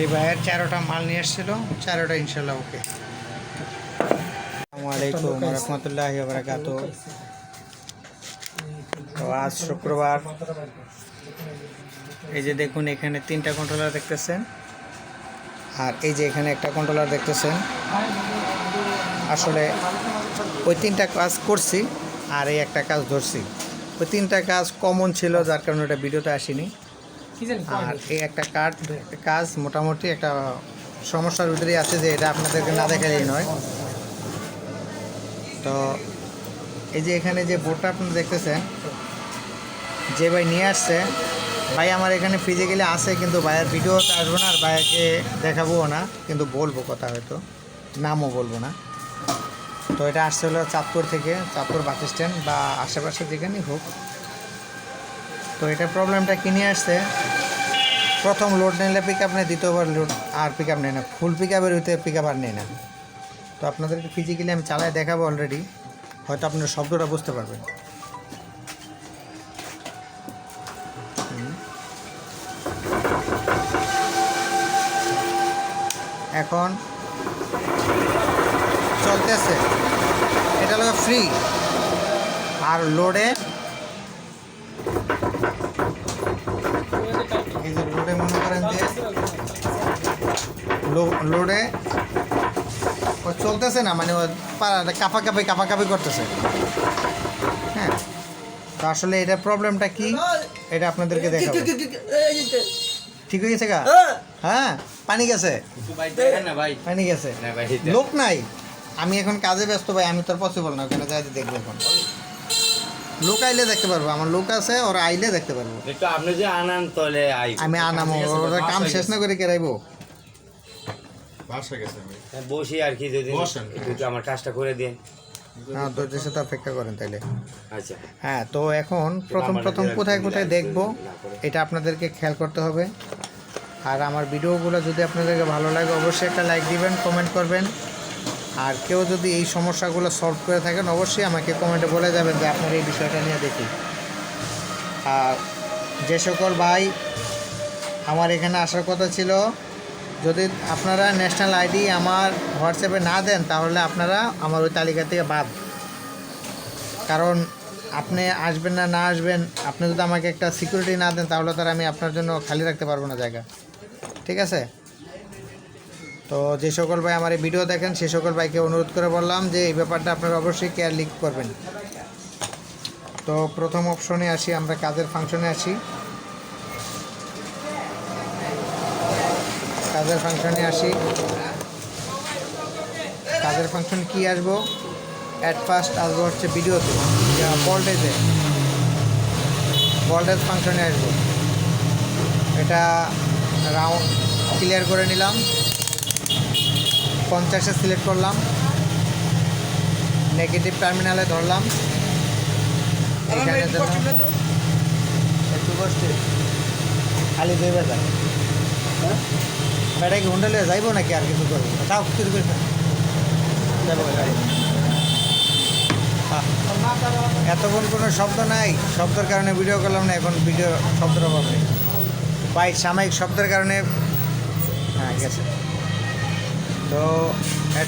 এই ভাইয়ের চারোটা মাল নিয়ে এসেছিল, চারোটা ইনশাল্লাহ ওকে। আসসালামু আলাইকুম রহমতুল্লাহ বারাকাত তো আজ শুক্রবার। এই যে দেখুন, এখানে তিনটা কন্ট্রোলার দেখতেছেন। আর এই যে এখানে একটা কন্ট্রোলার দেখতেছেন। আসলে ওই তিনটা কাজ করছি, আর এই একটা কাজ ধরছি। ওই তিনটা কাজ কমন ছিল, যার কারণে ওটা ভিডিওতে আসেনি। আর এই একটা কার্ড কাজ মোটামুটি একটা সমস্যার ভিতরেই আছে যে এটা আপনাদেরকে না দেখালেই নয়। তো এই যে এখানে যে বোর্ডটা আপনারা দেখতেছেন যে ভাই নিয়ে আসছে ভাই আমার এখানে ফিজিক্যালি আছে কিন্তু ভাইয়ের ভিডিওতে আসব না আর ভাইয়াকে দেখাবোও না কিন্তু বলব কথা হয়তো নামও বলব না। তো এটা আসছে হলো চাঁদপুর থেকে চাঁদপুর বাস স্ট্যান্ড বা আশেপাশে যেখানেই হোক। তো এটা প্রবলেমটা কি নিয়ে আসছে? প্রথম লোড নিলে পিক আপ নেয়, দ্বিতীয়বার লোড আর পিক আপ নেয় না। ফুল পিক আপের হইতে পিক আপ আর নেয় না। তো আপনাদেরকে ফিজিক্যালি আমি চালায় দেখাবো অলরেডি হয়তো আপনারা শব্দটা বুঝতে পারবেন। এখন চলতেছে। এটা হলো ফ্রি আর লোডে এই যে লোডে ও চলতেছে না মানে ও কাপা কাপি কাপা কাপি করতেছে। হ্যাঁ তো আসলে এটা প্রবলেমটা কি? এটা আপনাদেরকে দেখাবো। ঠিক হয়ে গেছে গা? হ্যাঁ। পানি গেছে? পানি গেছে? লোক নাই? আমি এখন কাজে ব্যস্ত ভাই আমি তো পসিবল না ওখানে যাই দেখব এখন। লোক আইলে দেখতে পারব আমার লোক আছে ওরা আইলে দেখতে পারব। একটু আপনি যে আনান তলে আই। আমি আনামো ওরা কাম শেষ না করে কেরাইবো। বাসা বসি আর কি যদি একটু আমার কাজটা করে দিন। হ্যাঁ ধৈর্যের সাথে অপেক্ষা করেন তাইলে। আচ্ছা। হ্যাঁ তো এখন প্রথম প্রথম কোথায় কোথায় দেখব এটা আপনাদেরকে খেয়াল করতে হবে। আর আমার ভিডিওগুলো যদি আপনাদেরকে ভালো লাগে অবশ্যই একটা লাইক দিবেন কমেন্ট করবেন। আর কেউ যদি এই সমস্যাগুলো সলভ করে থাকেন, অবশ্যই আমাকে কমেন্টে বলে যাবেন যে আপনার এই বিষয়টা নিয়ে দেখি। আর যে সকল ভাই আমার এখানে আসার কথা ছিল, যদি আপনারা ন্যাশনাল আইডি আমার হোয়াটসঅ্যাপে না দেন, তাহলে আপনারা আমার ওই তালিকা থেকে বাদ। কারণ আপনি আসবেন না না আসবেন, আপনি যদি আমাকে একটা সিকিউরিটি না দেন, তাহলে তার আমি আপনার জন্য খালি রাখতে পারব না জায়গা। ঠিক আছে? তো যে সকল ভাই আমার এই ভিডিও দেখেন, সে সকল ভাইকে অনুরোধ করে বললাম যে এই ব্যাপারটা আপনারা অবশ্যই কেয়ার লিক করবেন। তো প্রথম অপশনে আসি, আমরা কাজের ফাংশনে আসি। কাজের ফাংশনে আসি। কাজের ফাংশন কি আসব? অ্যাট ফার্স্ট আসব হচ্ছে ভিডিওতে ভোল্টেজে ভোল্টেজ ফাংশনে আসব। এটা রাউন্ড ক্লিয়ার করে নিলাম। পঞ্চাশে সিলেক্ট করলাম। নেগেটিভ টার্মিনালে ধরলাম। এখানে একটু বসতে। খালি দেবে যায় বেটা কি হুন্ডালে যাইবো নাকি আর কিছু করব? তাও কিছু যাব এতক্ষণ কোনো শব্দ নাই। শব্দের কারণে ভিডিও করলাম না এখন ভিডিও শব্দটা পাবে বাইক সাময়িক শব্দের কারণে হ্যাঁ গেছে। তো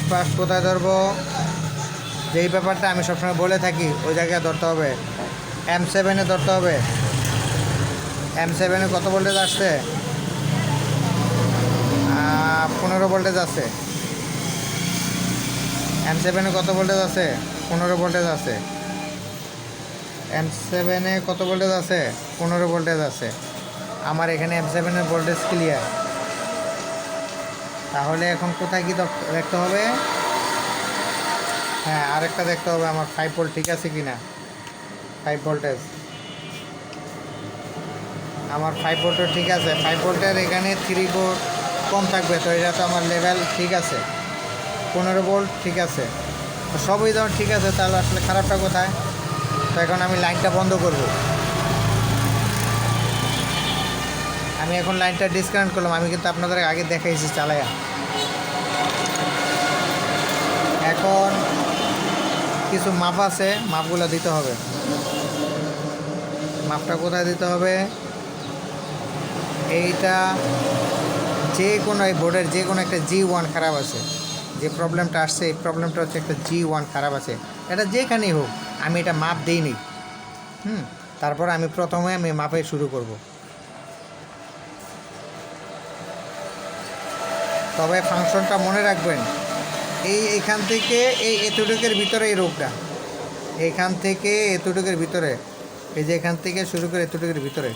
ফার্স্ট কোথায় ধরবো? যেই ব্যাপারটা আমি সবসময় বলে থাকি, ওই জায়গায় ধরতে হবে। এম সেভেনে ধরতে হবে। এম সেভেনে কত ভোল্টেজ আসছে? পনেরো ভোল্টেজ আছে এম সেভেনে কত ভোল্টেজ আছে পনেরো ভোল্টেজ আছে এম সেভেনে কত ভোল্টেজ আছে পনেরো ভোল্টেজ আছে আমার এখানে এম সেভেনের ভোল্টেজ ক্লিয়ার তাহলে এখন কোথায় কি দেখতে হবে? হ্যাঁ আরেকটা দেখতে হবে, আমার ফাইভ ভোল্ট ঠিক আছে কি না ফাইভ ভোল্টেজ আমার ফাইভ ভোল্টও ঠিক আছে ফাইভ ভোল্টের এখানে থ্রি ভোল্ট কম থাকবে, তো এটা তো আমার লেভেল ঠিক আছে। পনেরো ভোল্ট ঠিক আছে। সবই যখন ঠিক আছে, তাহলে আসলে খারাপটা কোথায়? তো এখন আমি লাইনটা বন্ধ করব। আমি এখন লাইনটা ডিসকানেক্ট করলাম, আমি কিন্তু আপনাদের আগে দেখাইছি চালায়া। এখন কিছু মাপ আছে, মাপগুলো দিতে হবে। মাপটা কোথায় দিতে হবে? এইটা যে কোনো এই বোর্ডের যে কোনো একটা জি ওয়ান খারাপ আছে। যে প্রবলেমটা আসছে, এই প্রবলেমটা হচ্ছে একটা জি ওয়ান খারাপ আছে। এটা যেখানেই হোক, আমি এটা মাপ দিইনি। হুম, তারপর আমি প্রথমে আমি মাপে শুরু করব। তবে ফাংশনটা মনে রাখবেন, এই এখান থেকে এই এতটুকের ভিতরে এই রোগটা, এখান থেকে এতটুকুর ভিতরে, এই যে এখান থেকে শুরু করে এতটুকুর ভিতরে।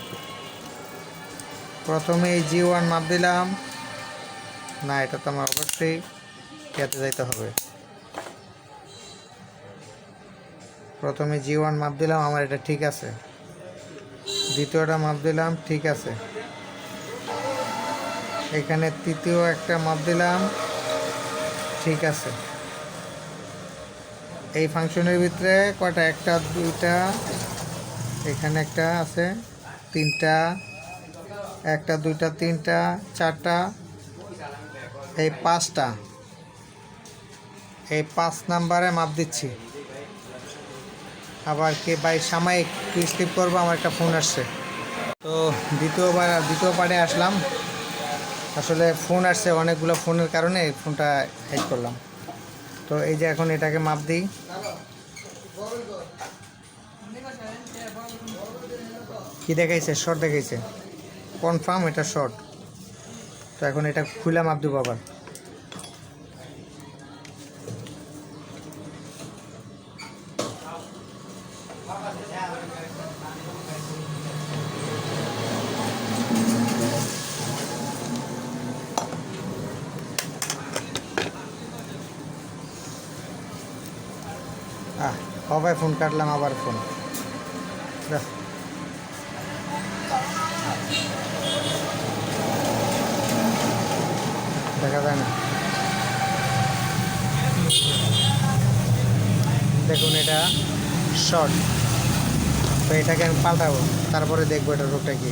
প্রথমে এই জি ওয়ান মাপ দিলাম, না, এটা তো আমার অবশ্যই খেতে যাইতে হবে। প্রথমে জি ওয়ান মাপ দিলাম, আমার এটা ঠিক আছে। দ্বিতীয়টা মাপ দিলাম, ঠিক আছে। এখানে তৃতীয় একটা মাপ দিলাম। ঠিক আছে। এই ফাংশনের ভিতরে কটা একটা, দুইটা, এখানে একটা আছে, তিনটা, একটা, দুইটা, তিনটা, চারটা, এই পাঁচটা। এই পাঁচ নাম্বারে মাপ দিচ্ছি। আবার কে ভাই সাময়িক স্লিপ করব? আমার একটা ফোন আসছে। তো দ্বিতীয়বার, দ্বিতীয় পার্টে আসলাম। আসলে ফোন আসছে অনেকগুলো ফোনের কারণে ফোনটা হেড করলাম। তো এই যে এখন এটাকে মাপ দিই। কি দেখাইছে? শর্ট দেখাইছে। কনফার্ম এটা শর্ট তো এখন এটা খুলে মাপ দেবো আবার। কবে ফোন কাটলাম আবার ফোন। দেখা যায় না। দেখুন এটা শর্ট তো এটাকে আমি পাল্টাবো তারপরে দেখব এটা রোগটা কি।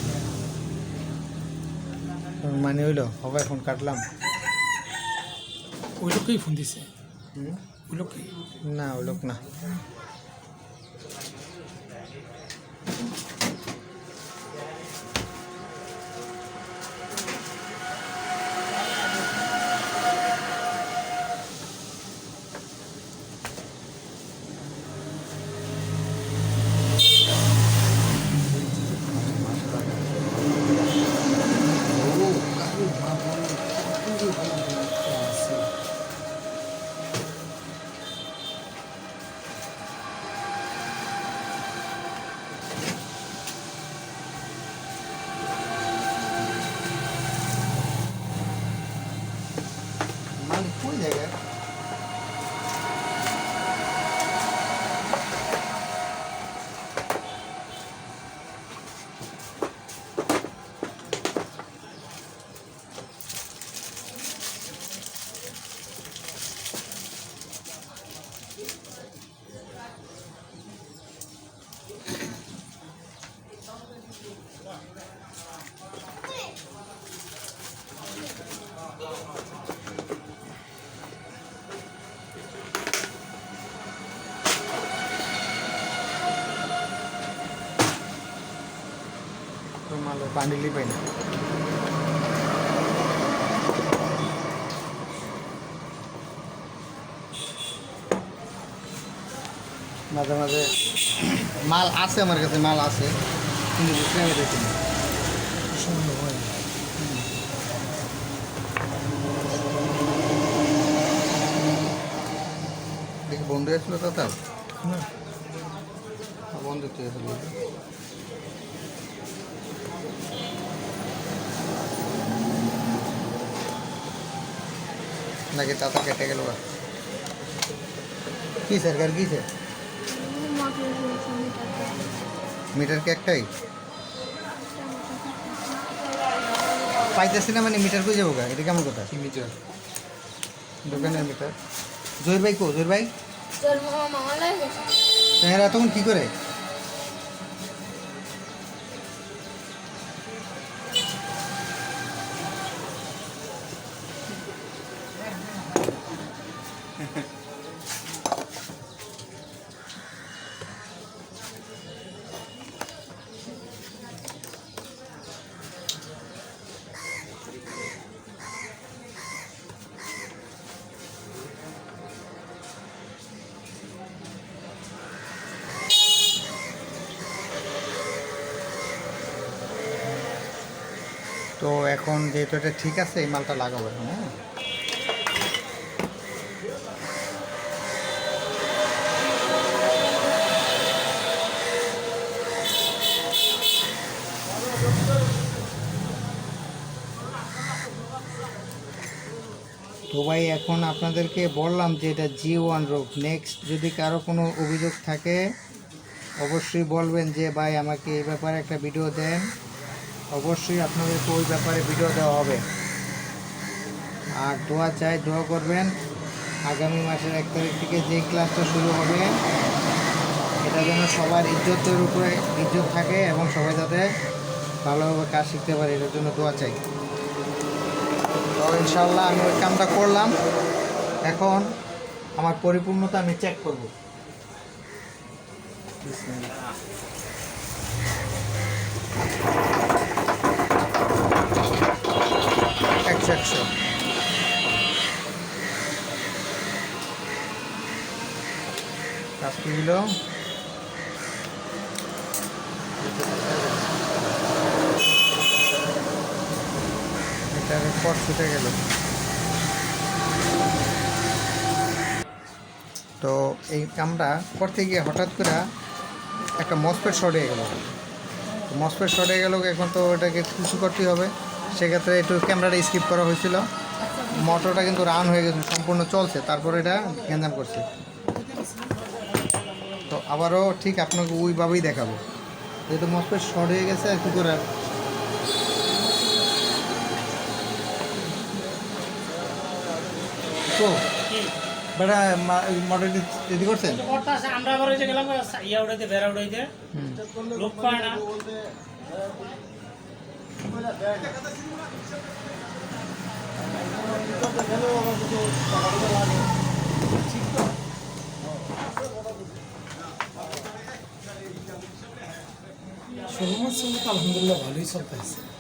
মানে হইল হবে ফোন কাটলাম। ওই লোককেই ফোন দিছে? ওই না ওই লোক না। Hindi, eh. বান্ডিলই পাই না মাঝে মাঝে মাল আছে আমার কাছে মাল আছে কিন্তু বুঝলে আমি দেখি না। দেখি বন্ধু এসেছিল তো তার বন্ধু তো এসেছিল নাকি তাতা কেটে গেল কি সরকার কি স্যার মিটার কি একটাই পাইতেছি না মানে মিটার কই যাব গা এটা কেমন কথা কি মিটার দোকানের মিটার জহির ভাই কো জহির ভাই তোর তখন কি করে এখন যেহেতু এটা ঠিক আছে, এই মালটা লাগাবো এখন হ্যাঁ? তো ভাই, এখন আপনাদেরকে বললাম যে এটা জি ওয়ান রোগ নেক্সট যদি কারও কোনো অভিযোগ থাকে, অবশ্যই বলবেন যে, ভাই, আমাকে এই ব্যাপারে একটা ভিডিও দেন। অবশ্যই আপনাদেরকে ওই ব্যাপারে ভিডিও দেওয়া হবে। আর দোয়া চাই, দোয়া করবেন, আগামী মাসের এক তারিখ থেকে যে ক্লাসটা শুরু হবে, এটা যেন সবার ইজ্জতের উপরে ইজ্জত থাকে এবং সবাই যাতে ভালোভাবে কাজ শিখতে পারে, এটার জন্য দোয়া চাই। তো ইনশাল্লাহ আমি ওই কামটা করলাম। এখন আমার পরিপূর্ণতা আমি চেক করব। একশো একশো। কাজ কি হলো এটার পর ছুটে গেল। তো এই কামটা করতে গিয়ে হঠাৎ করে একটা মসপেট শর্ট হয়ে গেল। মসপেট শর্ট হয়ে গেল, এখন তো ওটাকে কিছু করতেই হবে। সেক্ষেত্রে একটু ক্যামেরাটা স্কিপ করা হয়েছিল। মোটরটা কিন্তু রান হয়ে গেছে সম্পূর্ণ চলছে। তারপরে এটা গ্যাঞ্জাম করছে। তো আবারও ঠিক আপনাকে ওইভাবেই দেখাবো। যেহেতু মসপেট শর্ট হয়ে গেছে আর কি করে তো বেটা মডেলটি রেডি করছেন? আমরা আবার গেলাম ইয়া উঠাইতে বেড়া উঠাইতে লোক পায় না। তো আলহামদুলিল্লাহ ভালোই চলতেছে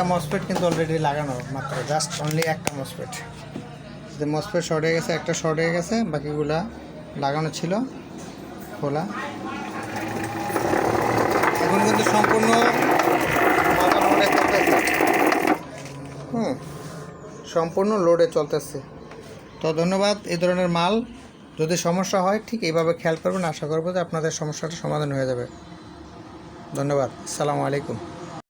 একটা মসপেট কিন্তু অলরেডি লাগানো মাত্র জাস্ট অনলি একটা মসপেট যে মসপেট শর্ট হয়ে গেছে, একটা শর্ট হয়ে গেছে, বাকিগুলা লাগানো ছিল, খোলা। এখন কিন্তু সম্পূর্ণ হুম, সম্পূর্ণ লোডে চলতেছে। তো ধন্যবাদ, এই ধরনের মাল যদি সমস্যা হয়, ঠিক এইভাবে খেয়াল করবেন। আশা করব যে আপনাদের সমস্যাটা সমাধান হয়ে যাবে। ধন্যবাদ, আসসালামু আলাইকুম।